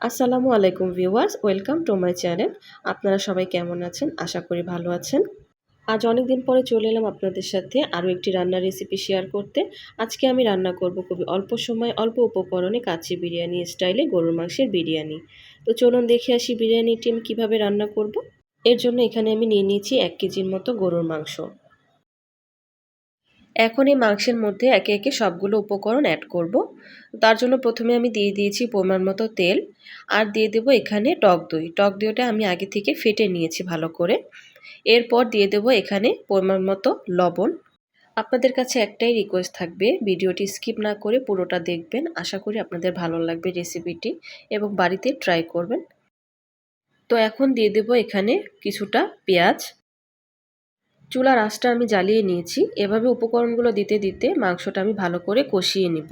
আসসালামু আলাইকুম viewers, welcome to my channel. আপনারা সবাই কেমন আছেন? আশা করি ভালো আছেন। আজ অনেক দিন পরে চলে এলাম আপনাদের সাথে আরও একটি রান্নার রেসিপি শেয়ার করতে। আজকে আমি রান্না করব খুবই অল্প সময়, অল্প উপকরণে কাচ্চি বিরিয়ানি স্টাইলে গরুর মাংসের বিরিয়ানি। তো চলুন দেখে আসি বিরিয়ানিটি আমি কীভাবে রান্না করব। এর জন্য এখানে আমি নিয়ে নিয়েছি এক কেজির মতো গরুর মাংস। এখন এই মাংসের মধ্যে একে একে সবগুলো উপকরণ অ্যাড করব। তার জন্য প্রথমে আমি দিয়ে দিয়েছি পরিমাণ মতো তেল আর দিয়ে দেবো এখানে টক দই। টক দইটা আমি আগে থেকে ফেটে নিয়েছি ভালো করে। এরপর দিয়ে দেবো এখানে পরিমাণ মতো লবণ। আপনাদের কাছে একটাই রিকোয়েস্ট থাকবে, ভিডিওটি স্কিপ না করে পুরোটা দেখবেন। আশা করি আপনাদের ভালো লাগবে রেসিপিটি এবং বাড়িতে ট্রাই করবেন। তো এখন দিয়ে দেবো এখানে কিছুটা পেঁয়াজ। চুলার আঁচটা আমি জ্বালিয়ে নিয়েছি। এভাবে উপকরণগুলো দিতে দিতে মাংসটা আমি ভালো করে কষিয়ে নিব।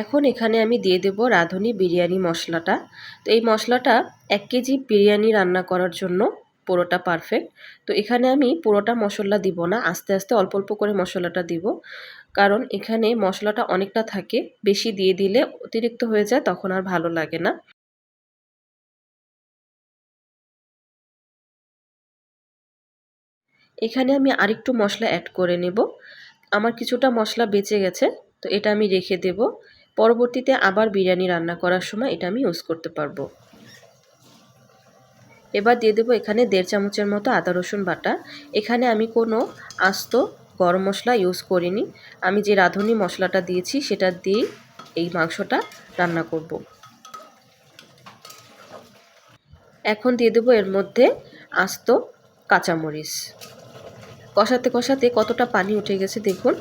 এখন এখানে আমি দিয়ে দেব রাঁধুনি বিরিয়ানি মশলাটা। তো এই মশলাটা এক কেজি বিরিয়ানি রান্না করার জন্য পুরোটা পারফেক্ট তো এখানে আমি পুরোটা মশলা দিব না, আস্তে আস্তে অল্প অল্প করে মশলাটা দিব। কারণ এখানে মশলাটা অনেকটা থাকে, বেশি দিয়ে দিলে অতিরিক্ত হয়ে যায়, তখন আর ভালো লাগে না। এখানে আমি আরেকটু মশলা অ্যাড করে নেব। আমার কিছুটা মশলা বেঁচে গেছে, তো এটা আমি রেখে দেব। পরবর্তীতে আবার বিরিয়ানি রান্না করার সময় এটা আমি ইউজ করতে পারব। এবার দিয়ে দেবো এখানে দেড় চামচের মতো আদা রসুন বাটা। এখানে আমি কোনো আস্ত গরম মশলা ইউজ করিনি। আমি যে রাঁধুনি মশলাটা দিয়েছি, সেটা দিয়েই এই মাংসটা রান্না করব। এখন দিয়ে দেবো এর মধ্যে আস্ত কাঁচামরিচ। কষাতে কষাতে কতটা পানি উঠে গেছে দেখুন।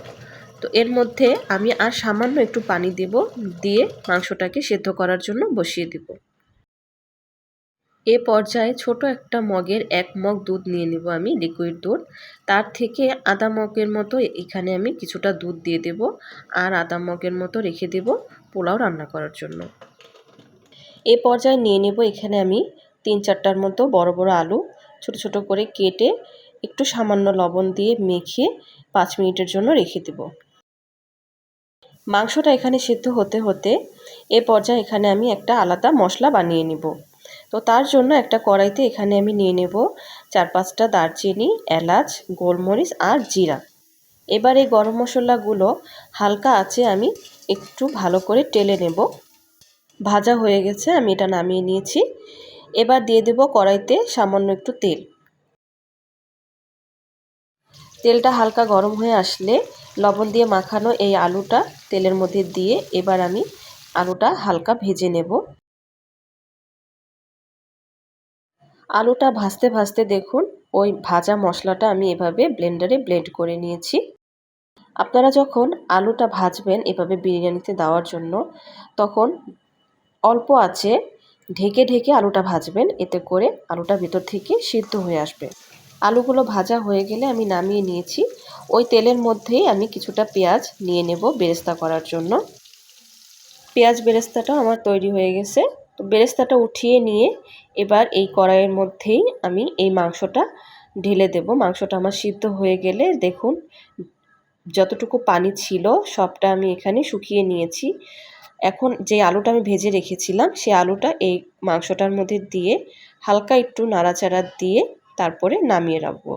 তো এর মধ্যে আমি আর সামান্য একটু পানি দেব, দিয়ে মাংসটাকে সেদ্ধ করার জন্য বসিয়ে দেব। এ পর্যায়ে ছোট একটা মগের এক মগ দুধ নিয়ে নেব আমি লিকুইড দুধ। তার থেকে আধা মগের মতো এখানে আমি কিছুটা দুধ দিয়ে দেব আর আধা মগের মতো রেখে দেব পোলাও রান্না করার জন্য। এ পর্যায়ে নিয়ে নেব এখানে আমি তিন চারটার মতো বড় বড় আলু, ছোট ছোট করে কেটে একটু সামান্য লবণ দিয়ে মেখে পাঁচ মিনিটের জন্য রেখে দেব। মাংসটা এখানে সিদ্ধ হতে হতে এ পর্যায়ে এখানে আমি একটা আলাদা মশলা বানিয়ে নিব। তো তার জন্য একটা কড়াইতে এখানে আমি নিয়ে নেব চার পাঁচটা দারচিনি, এলাচ, গোলমরিচ আর জিরা। এবার এই গরম মশলাগুলো হালকা আছে আমি একটু ভালো করে টেলে নেব। ভাজা হয়ে গেছে, আমি এটা নামিয়ে নিয়েছি। এবার দিয়ে দেব কড়াইতে সামান্য একটু তেল। তেলটা হালকা গরম হয়ে আসলে লবণ দিয়ে মাখানো এই আলুটা তেলের মধ্যে দিয়ে এবার আমি আলুটা হালকা ভেজে নেব। আলুটা ভাজতে ভাজতে দেখুন, ওই ভাজা মশলাটা আমি এভাবে ব্লেন্ডারে ব্লেন্ড করে নিয়েছি। আপনারা যখন আলুটা ভাজবেন এভাবে বিরিয়ানিতে দেওয়ার জন্য, তখন অল্প আছে, ঢেকে ঢেকে আলুটা ভাজবেন, এতে করে আলুটা ভিতর থেকে সিদ্ধ হয়ে আসবে। আলুগুলো ভাজা হয়ে গেলে আমি নামিয়ে নিয়েছি। ওই তেলের মধ্যেই আমি কিছুটা পেঁয়াজ নিয়ে নেব বেরেস্তা করার জন্য। পেঁয়াজ বেরেস্তাটাও আমার তৈরি হয়ে গেছে। বেরেস্তাটা উঠিয়ে নিয়ে এবার এই কড়াইয়ের মধ্যেই আমি এই মাংসটা ঢেলে দেব। মাংসটা আমার সিদ্ধ হয়ে গেলে দেখুন, যতটুকু পানি ছিল সবটা আমি এখানে শুকিয়ে নিয়েছি। এখন যে আলুটা আমি ভেজে রেখেছিলাম সেই আলুটা এই মাংসটার মধ্যে দিয়ে হালকা একটু নাড়াচাড়া দিয়ে তারপরে নামিয়ে রাখব।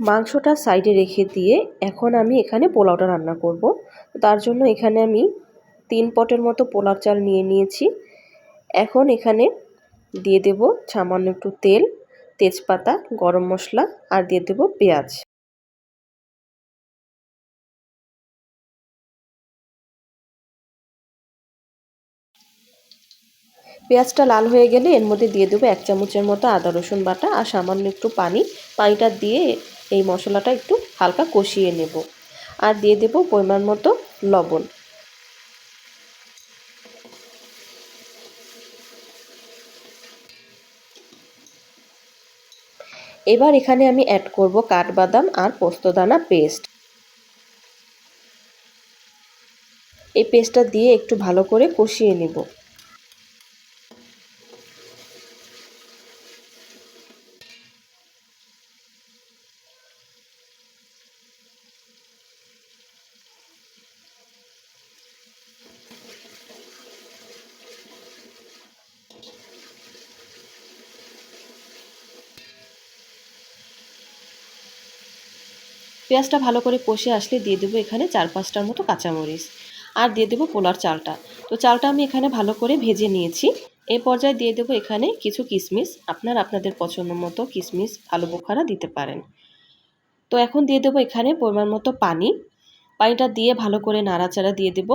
মাংসটা সাইডে রেখে দিয়ে এখন আমি এখানে পোলাওটা রান্না করব। তার জন্য এখানে আমি তিন পটের মতো পোলার চাল নিয়ে নিয়েছি। এখন এখানে দিয়ে দেব সামান্য একটু তেল, তেজপাতা, গরম মশলা আর দিয়ে দেব পেঁয়াজ। পেঁয়াজটা লাল হয়ে গেলে এর মধ্যে দিয়ে দেবো এক চামচের মতো আদা, রসুন বাটা আর সামান্য একটু পানি। পানিটা দিয়ে এই মশলাটা একটু হালকা কষিয়ে নেব। আর দিয়ে দেব পরিমাণ মতো লবণ। এবার এখানে আমি অ্যাড করব কাঠবাদাম আর পোস্তদানা পেস্ট এই পেস্টটা দিয়ে একটু ভালো করে কষিয়ে নেব। পেঁয়াজটা ভালো করে কষে আসলে দিয়ে দেবো এখানে চার পাঁচটার মতো কাঁচামরিচ। আর দিয়ে দেবো পোলার চালটা। তো চালটা আমি এখানে ভালো করে ভেজে নিয়েছি। এই পর্যায়ে দিয়ে দেবো এখানে কিছু কিশমিশ আপনার আপনাদের পছন্দ মতো কিশমিশ আলু বোখারা দিতে পারেন। তো এখন দিয়ে দেবো এখানে পরিমাণ মতো পানি। পানিটা দিয়ে ভালো করে নাড়াচাড়া দিয়ে দেব।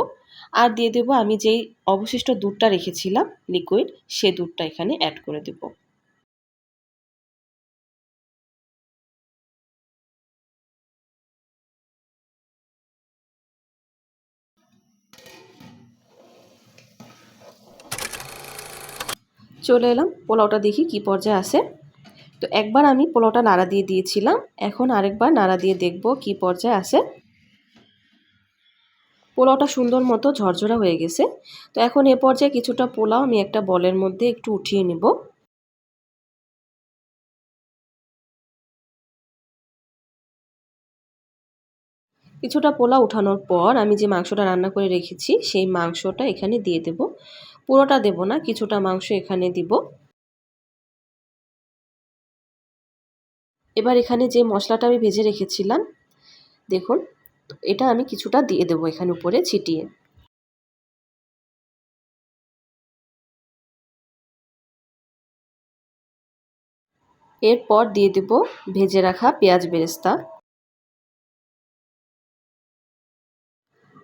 আর দিয়ে দেবো আমি যেই অবশিষ্ট দুধটা রেখেছিলাম লিকুইড সে দুধটা এখানে অ্যাড করে দেব। চলে এলাম, পোলাওটা দেখি কি পর্যায়ে আছে। তো একবার আমি পোলাওটা নাড়া দিয়ে দিয়েছিলাম, এখন আরেকবার নাড়া দিয়ে দেখব কি পর্যায়ে আছে। পোলাওটা সুন্দর মতো ঝরঝরা হয়ে গেছে। তো এখন এ পর্যায়ে কিছুটা পোলাও আমি একটা বলের মধ্যে একটু উঠিয়ে নেব। কিছুটা পোলা উঠানোর পর আমি যে মাংসটা রান্না করে রেখেছি, সেই মাংসটা এখানে দিয়ে দেব। পুরোটা দেব না, কিছুটা মাংস এখানে দিব। এবার এখানে যে মশলাটা আমি ভেজে রেখেছিলাম, দেখুন এটা আমি কিছুটা দিয়ে দেবো এখানে উপরে ছিটিয়ে। এরপর দিয়ে দেব ভেজে রাখা পেঁয়াজ বেরেস্তা।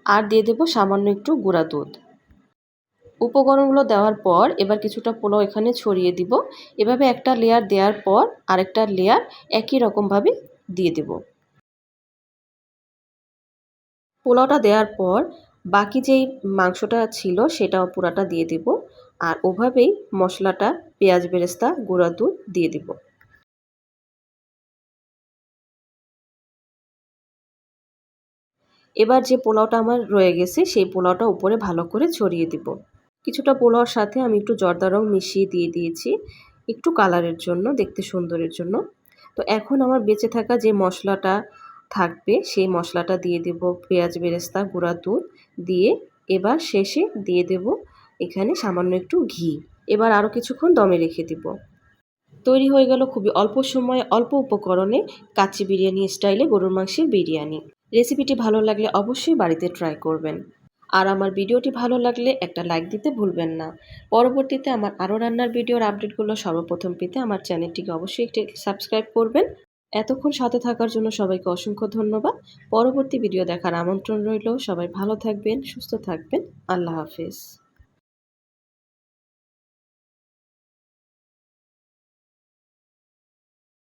আর দিয়ে দেব সামান্য একটু গুঁড়া দুধ। উপকরণগুলো দেওয়ার পর এবার কিছুটা পোলাও এখানে ছড়িয়ে দিব। এভাবে একটা লেয়ার দেওয়ার পর আরেকটা লেয়ার একই রকমভাবে দিয়ে দেব। পোলাওটা দেওয়ার পর বাকি যেই মাংসটা ছিল সেটাও পুরাটা দিয়ে দেব আর ওভাবেই মশলাটা, পেঁয়াজ বেরেস্তা, গুঁড়া দুধ দিয়ে দেব। এবার যে পোলাওটা আমার রয়ে গেছে সেই পোলাওটা উপরে ভালো করে ছড়িয়ে দিব। কিছুটা পোলাওর সাথে আমি একটু জর্দা রং মিশিয়ে দিয়ে দিয়েছি, একটু কালারের জন্য, দেখতে সুন্দরের জন্য। তো এখন আমার বেঁচে থাকা যে মশলাটা থাকবে, সেই মশলাটা দিয়ে দেব পেঁয়াজ, বেরেস্তা, গুঁড়া, দুধ দিয়ে। এবার শেষে দিয়ে দেব এখানে সামান্য একটু ঘি। এবার আরও কিছুক্ষণ দমে রেখে দেব। তৈরি হয়ে গেল খুবই অল্প সময়ে অল্প উপকরণে কাচ্চি বিরিয়ানি স্টাইলে গরুর মাংসের বিরিয়ানি। রেসিপিটি ভালো লাগলে অবশ্যই বাড়িতে ট্রাই করবেন। আর আমার ভিডিওটি ভালো লাগলে একটা লাইক দিতে ভুলবেন না। পরবর্তীতে আমার আরও রান্নার ভিডিওর আপডেটগুলো সর্বপ্রথম পেতে আমার চ্যানেলটিকে অবশ্যই একটি সাবস্ক্রাইব করবেন। এতক্ষণ সাথে থাকার জন্য সবাইকে অসংখ্য ধন্যবাদ। পরবর্তী ভিডিও দেখার আমন্ত্রণ রইল। সবাই ভালো থাকবেন, সুস্থ থাকবেন। আল্লাহ হাফিজ।